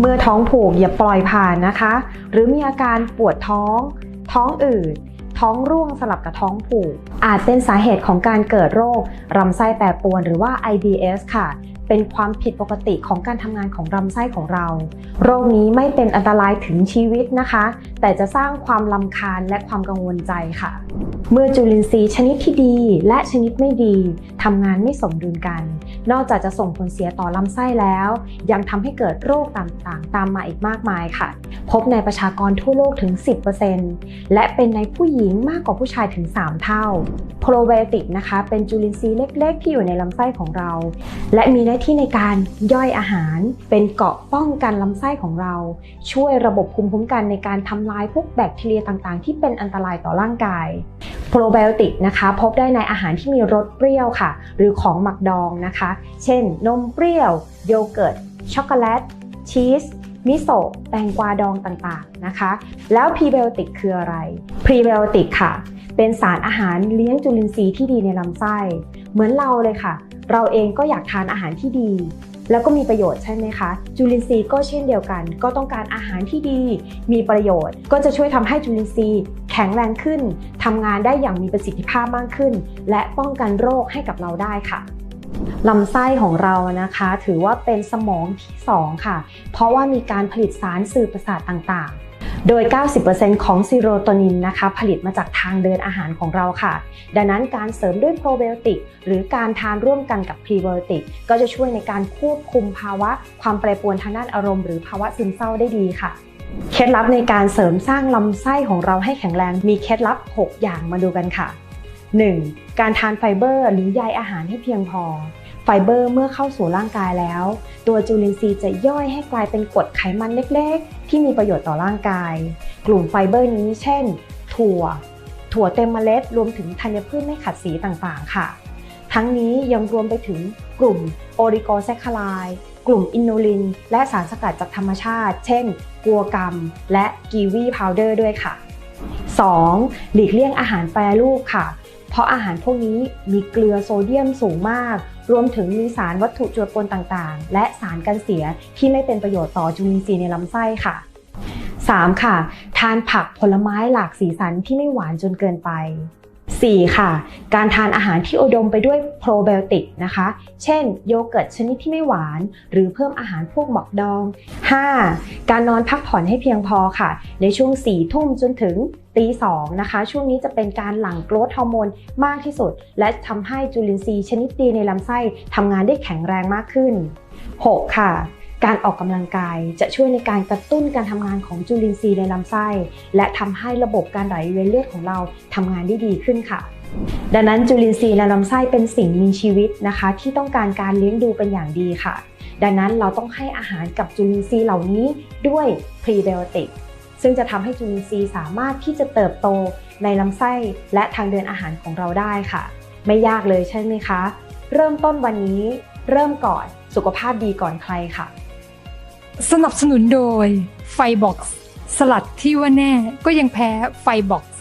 เมื่อท้องผูกอย่าปล่อยผ่านนะคะ หรือมีอาการปวดท้อง ท้องอืดท้องร่วงสลับกับท้องผูก อาจเป็นสาเหตุของการเกิดโรคลำไส้แปรปรวนหรือว่า IBS ค่ะ เป็นความผิดปกติของการทำงานของลำไส้ของเรา โรคนี้ไม่เป็นอันตรายถึงชีวิตนะคะ แต่จะสร้างความลำคาญและความกังวลใจค่ะ เมื่อจุลินทรีย์ชนิดที่ดีและชนิดไม่ดีทำงานไม่สมดุลกัน นอกจากจะส่งผลเสียต่อลำไส้แล้ว ยังทำให้เกิดโรคต่างๆ ตามมาอีกมากมายค่ะ พบในประชากรทั่วโลกถึง 10%และเป็นในผู้หญิงมากกว่าผู้ชายถึง 3 เท่า โปรไบโอติกนะคะ เป็นจุลินทรีย์เล็ก ๆ ที่อยู่ในลำไส้ของเรา และมีหน้าที่ในการย่อยอาหาร เป็นเกาะป้องกันลำไส้ของเรา ช่วยระบบภูมิคุ้มกันในการทำลายพวกแบคทีเรียต่างๆ ที่เป็นอันตรายต่อร่างกาย โปรไบโอติกนะคะพบได้ในอาหารที่มีรสเปรี้ยวค่ะ หรือของหมักดองนะคะ เช่น นมเปรี้ยว โยเกิร์ต ช็อกโกแลต ชีสมิโซะแตงกวาดองต่างๆนะคะ แล้วพรีไบโอติกคืออะไรพรีไบโอติกค่ะ เป็นสารอาหารเลี้ยงจุลินทรีย์ที่ดีในลำไส้ เหมือนเราเลยค่ะ เราเองก็อยากทานอาหารที่ดี แล้วก็มีประโยชน์ใช่ไหมคะ จุลินทรีย์ก็เช่นเดียวกัน ก็ต้องการอาหารที่ดี มีประโยชน์ ก็จะช่วยทำให้จุลินทรีย์ แข็งแรงขึ้นทำงานได้อย่างมีประสิทธิภาพมากขึ้น และป้องกันโรคให้กับเราได้ค่ะลำไส้ของเรานะคะ ถือว่าเป็นสมองที่ 2 ค่ะ เพราะว่ามีการผลิตสารสื่อประสาทต่างๆ โดย 90%ของซีโรโทนินนะคะ ผลิตมาจากทางเดินอาหารของเราค่ะ ดังนั้นการเสริมด้วยโปรไบโอติก หรือการทานร่วมกันกับพรีไบโอติก ก็จะช่วยในการควบคุมภาวะความแปรปรวนทางด้านอารมณ์หรือภาวะซึมเศร้าได้ดีค่ะ เคล็ดลับในการเสริมสร้างลำไส้ของเราให้แข็งแรงมีเคล็ดลับ 6 อย่างมาดูกันค่ะ 1. การทานไฟเบอร์หรือใยอาหารให้เพียงพอ ไฟเบอร์เมื่อเข้าสู่ร่างกายแล้ว ตัวจุลินทรีย์จะย่อยให้กลายเป็นกรดไขมันเล็กๆ ที่มีประโยชน์ต่อร่างกาย กลุ่มไฟเบอร์นี้เช่น ถั่ว ถั่วเต็มเมล็ด รวมถึงธัญพืชไม่ขัดสีต่างๆ ค่ะ ทั้งนี้ยังรวมไปถึงกลุ่มโอริโกแซคคาไล กลุ่มอินูลิน และสารสกัดจากธรรมชาติ เช่น กัวกัมและกีวีพาวเดอร์ด้วยค่ะ 2. หลีกเลี่ยงอาหารแปรรูปค่ะ เพราะอาหารพวกนี้มีเกลือโซเดียมสูงมาก รวมถึงมีสารวัตถุจือปนต่างๆ และสารกันเสียที่ไม่เป็นประโยชน์ต่อจุลินทรีย์ในลำไส้ค่ะ 3. ค่ะ ทานผักผลไม้หลากสีสันที่ไม่หวานจนเกินไป 4. ค่ะ การทานอาหารที่อุดมไปด้วยโปรไบโอติกนะคะ เช่น โยเกิร์ตชนิดที่ไม่หวาน หรือเพิ่มอาหารพวกหมอกดอง 5. การนอนพักผ่อนให้เพียงพอค่ะ ในช่วง 4 ทุ่มจนถึงตี2นะคะ ช่วงนี้จะเป็นการหลั่งโกรทฮอร์โมนมากที่สุด และทำให้จุลินทรีย์ชนิดดีในลำไส้ทำงานได้แข็งแรงมากขึ้น 6. ค่ะ การออกกำลังกายจะช่วยในการกระตุ้นการทำงานของจุลินทรีย์ในลำไส้ และทำให้ระบบการไหลเวียนเลือดของเราทำงานได้ดีขึ้นค่ะ ดังนั้นจุลินทรีย์ในลำไส้เป็นสิ่งมีชีวิตนะคะ ที่ต้องการการเลี้ยงดูเป็นอย่างดีค่ะ ดังนั้นเราต้องให้อาหารกับจุลินทรีย์เหล่านี้ด้วยพรีไบโอติกซึ่งจะทำให้จุลินทรีย์สามารถที่จะเติบโตในลำไส้และทางเดินอาหารของเราได้ค่ะ ไม่ยากเลยใช่ไหมคะ เริ่มต้นวันนี้เริ่มก่อนสุขภาพดีก่อนใครค่ะ สนับสนุนโดยไฟบ็อกซ์สลัดที่ว่าแน่ก็ยังแพ้ไฟบ็อกซ์